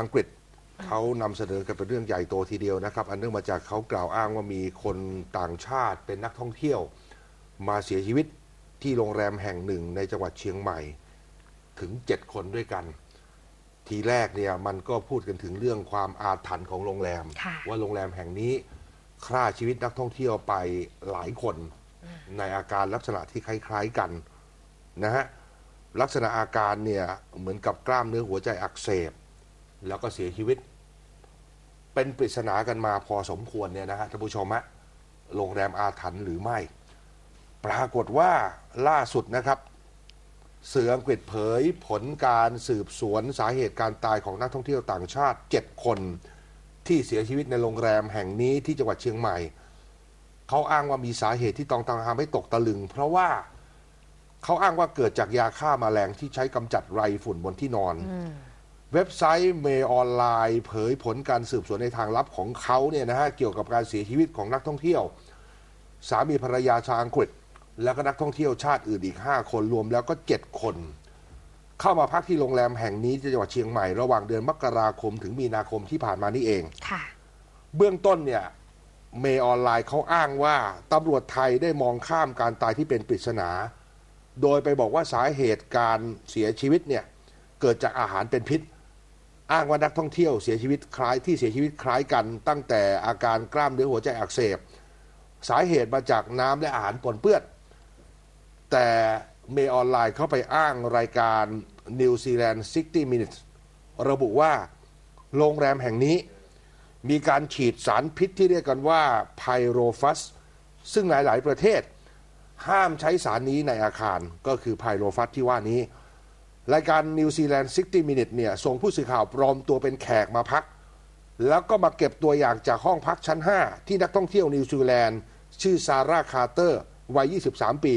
อังกฤษเขานำเสนอกันเป็นเรื่องใหญ่โตทีเดียวนะครับ อันเนื่องมาจากเขากล่าวอ้างว่ามีคนต่างชาติเป็นนักท่องเที่ยว มาเสียชีวิตที่โรงแรมแห่งหนึ่งในจังหวัดเชียงใหม่ถึงเจ็ดคนด้วยกัน ทีแรกเนี่ยมันก็พูดกันถึงเรื่องความอาถรรพ์ของโรงแรมค่ะว่าโรงแรมแห่งนี้ฆ่าชีวิตนักท่องเที่ยวไปหลายคนในอาการลักษณะที่คล้าย ๆกันนะฮะลักษณะอาการเนี่ยเหมือนกับกล้ามเนื้อหัวใจอักเสบ แล้วก็เสียชีวิต เป็นปริศนากันมาพอสมควรเนี่ยนะฮะท่านผู้ชมฮะโรงแรมอาถรรพ์หรือไม่ ปรากฏว่าล่าสุดนะครับสื่ออังกฤษเผยผลการสืบสวนสาเหตุการตายของนักท่องเที่ยวต่างชาติ 7 คน ที่เสียชีวิตในโรงแรมแห่งนี้ที่จังหวัดเชียงใหม่ เขาอ้างว่ามีสาเหตุที่ต้องทำให้ตกตะลึง เพราะว่าเขาอ้างว่าเกิดจากยาฆ่ามาแมลงที่ใช้กำจัดไรฝุ่นบนที่นอน เว็บไซต์เมย์ออนไลน์เผยผลการสืบสวนในทางลับของเขาเนี่ยนะฮะเกี่ยวกับการเสียชีวิตของนักท่องเที่ยว สามีภรรยาชาวอังกฤษ แล้วก็นักท่องเที่ยวชาติอื่นอีก 5 คนรวมแล้วก็ 7 คน เข้ามาพักที่โรงแรมแห่งนี้ที่จังหวัดเชียงใหม่ระหว่างเดือนมกราคมถึงมีนาคมที่ผ่านมานี่เองค่ะ เบื้องต้นเนี่ยเมย์ออนไลน์เขาอ้างว่าตำรวจไทยได้มองข้ามการตายที่เป็นปริศนา โดยไปบอกว่าสาเหตุการเสียชีวิตเนี่ยเกิดจากอาหารเป็นพิษ อ้างว่านักท่องเที่ยวเสียชีวิตคล้ายที่เสียชีวิตคล้ายกัน ตั้งแต่อาการกล้ามเนื้อหัวใจอักเสบ สาเหตุมาจากน้ำและอาหารปนเปื้อน แต่เมย์ออนไลน์เข้าไปอ้างรายการ New Zealand 60 Minutes ระบุว่าโรงแรมแห่งนี้ มีการฉีดสารพิษที่เรียกกันว่าไพโรฟัส ซึ่งหลาย ๆ ประเทศ ห้ามใช้สารนี้ในอาคารก็คือไพโรฟัสที่ว่านี้ รายการ New Zealand 60 Minutes เนี่ยส่งผู้สื่อข่าวปลอมตัวเป็นแขกมาพัก แล้วก็มาเก็บตัวอย่างจากห้องพักชั้น 5 ที่นักท่องเที่ยวนิวซีแลนด์ชื่อซาร่าคาร์เตอร์วัย 23 ปี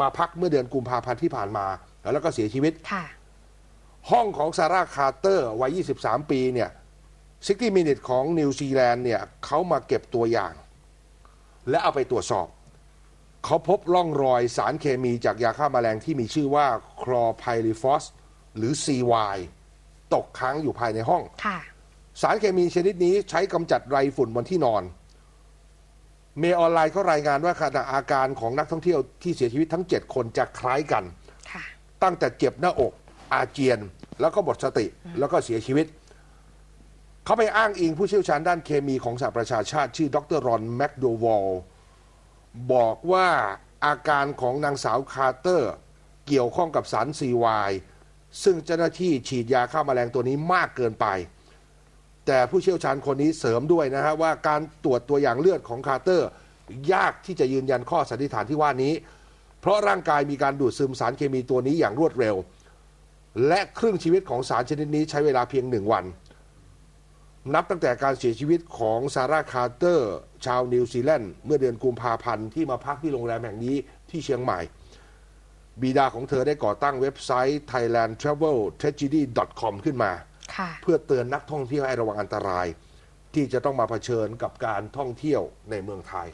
มาพักเมื่อเดือนกุมภาพันธ์ที่ผ่านมา แล้วก็เสียชีวิตค่ะห้องของซาร่าคาร์เตอร์วัย 23 ปีเนี่ย60 Minutes ของนิวซีแลนด์เนี่ยเขามาเก็บตัวอย่าง และเอาไปตรวจสอบ เขาพบร่องรอยสารเคมีจากยาฆ่าแมลงที่มีชื่อว่าคลอไพลิฟอสหรือ CY ตกค้างอยู่ภายในห้อง ค่ะ สารเคมีชนิดนี้ใช้กำจัดไรฝุ่นบนที่นอน เมย์ออนไลน์เขารายงานว่าขณะอาการของนักท่องเที่ยวที่เสียชีวิตทั้ง 7 คนจะคล้ายกัน ค่ะ ตั้งแต่เจ็บหน้าอก อาเจียน แล้วก็หมดสติแล้วก็เสียชีวิต เขาไปอ้างอิงผู้เชี่ยวชาญด้านเคมีของสหประชาชาติ ชื่อดรรอนแมคโดวอล บอกว่าอาการของนางสาวคาร์เตอร์ เกี่ยวข้องกับสารซีวายซึ่งเจ้าหน้าที่ฉีดยาฆ่าแมลงตัวนี้มากเกินไป แต่ผู้เชี่ยวชาญคนนี้เสริมด้วยนะฮะว่าการตรวจตัวอย่างเลือดของคาร์เตอร์ ยากที่จะยืนยันข้อสันนิษฐานที่ว่านี้ เพราะร่างกายมีการดูดซึมสารเคมีตัวนี้อย่างรวดเร็ว และครึ่งชีวิตของสารชนิดนี้ใช้เวลาเพียงหนึ่งวัน นับตั้งแต่การเสียชีวิตของซาร่าคาร์เตอร์ ชาวนิวซีแลนด์เมื่อเดือนกุมภาพันธ์ที่มาพักที่โรงแรมแห่งนี้ที่เชียงใหม่ บิดาของเธอได้ก่อตั้งเว็บไซต์ thailand travel tragedy com ขึ้นมาค่ะเพื่อเตือนนักท่องเที่ยวให้ระวังอันตราย ที่จะต้องมาเผชิญกับการท่องเที่ยวในเมืองไทย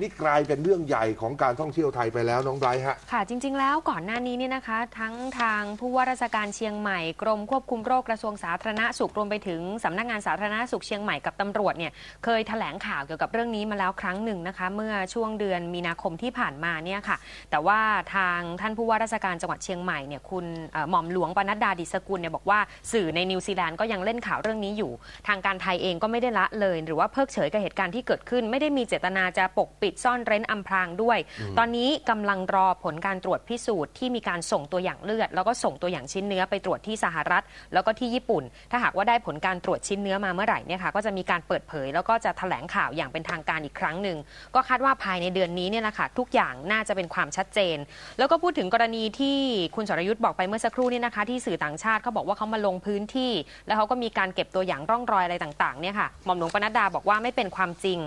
นี่กลายเป็นเรื่องใหญ่ของการท่องเที่ยวไทยไปแล้วน้องไบรท์ฮะ ค่ะ จริง ๆ แล้วก่อนหน้านี้เนี่ยนะคะ ทั้งทางผู้ว่าราชการเชียงใหม่กรมควบคุมโรคกระทรวงสาธารณสุขรวมไปถึงสำนักงานสาธารณสุขเชียงใหม่กับตำรวจเนี่ยเคยแถลงข่าวเกี่ยวกับเรื่องนี้มาแล้วครั้งหนึ่งนะคะ เมื่อช่วงเดือนมีนาคมที่ผ่านมาเนี่ยค่ะ แต่ว่าทางท่านผู้ว่าราชการจังหวัดเชียงใหม่เนี่ยคุณหม่อมหลวงปนัดดาดิสกุลเนี่ยบอกว่าสื่อในนิวซีแลนด์ก็ยังเล่นข่าวเรื่องนี้อยู่ ทางการไทยเองก็ไม่ได้ละเลย หรือว่าเพิกเฉยกับเหตุการณ์ที่เกิดขึ้น ไม่ได้มีเจตนาจะปกปิดซ่อนเร้นอำพรางด้วย ตอนนี้กำลังรอผลการตรวจพิสูจน์ที่มีการส่งตัวอย่างเลือด แล้วก็ส่งตัวอย่างชิ้นเนื้อไปตรวจที่สหรัฐ แล้วก็ที่ญี่ปุ่น ถ้าหากว่าได้ผลการตรวจชิ้นเนื้อมาเมื่อไหร่เนี่ยค่ะก็จะมีการเปิดเผย แล้วก็จะแถลงข่าวอย่างเป็นทางการอีกครั้งหนึ่งก็คาดว่าภายในเดือนนี้เนี่ยแหละค่ะทุกอย่างน่าจะเป็นความชัดเจน แล้วก็พูดถึงกรณีที่คุณสรยุทธ์บอกไปเมื่อสักครู่นี่นะคะ ที่สื่อต่างชาติเขาบอกว่าเขามาลงพื้นที่ แล้วเขาก็มีการเก็บตัวอย่างร่องรอยอะไรต่างๆเนี่ยค่ะหม่อมหลวงปนัดดาบอกว่าไม่เป็นความจริง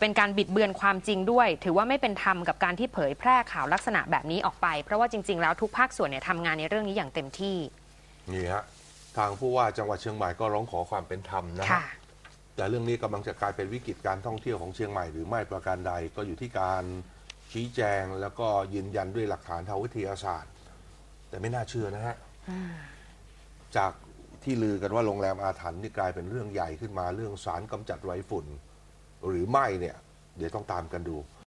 เป็นการบิดเบือนความจริงด้วย ถือว่าไม่เป็นธรรมกับการที่เผยแพร่ข่าวลักษณะแบบนี้ออกไป เพราะว่าจริง ๆ แล้วทุกภาคส่วนเนี่ยทำงานในเรื่องนี้อย่างเต็มที่นี่ฮะทางผู้ว่าจังหวัดเชียงใหม่ก็ร้องขอความเป็นธรรมนะฮะแต่เรื่องนี้กำลังจะกลายเป็นวิกฤตการท่องเที่ยวของเชียงใหม่หรือไม่ประการใดก็อยู่ที่การชี้แจงแล้วก็ยืนยันด้วยหลักฐานทางวิทยาศาสตร์ แต่ไม่น่าเชื่อนะฮะจากที่ลือกันว่าโรงแรมอาถรรพ์นี่กลายเป็นเรื่องใหญ่ขึ้นมาเรื่องสารกำจัดไรฝุ่น หรือไม่เนี่ยเดี๋ยวต้องตามกันดู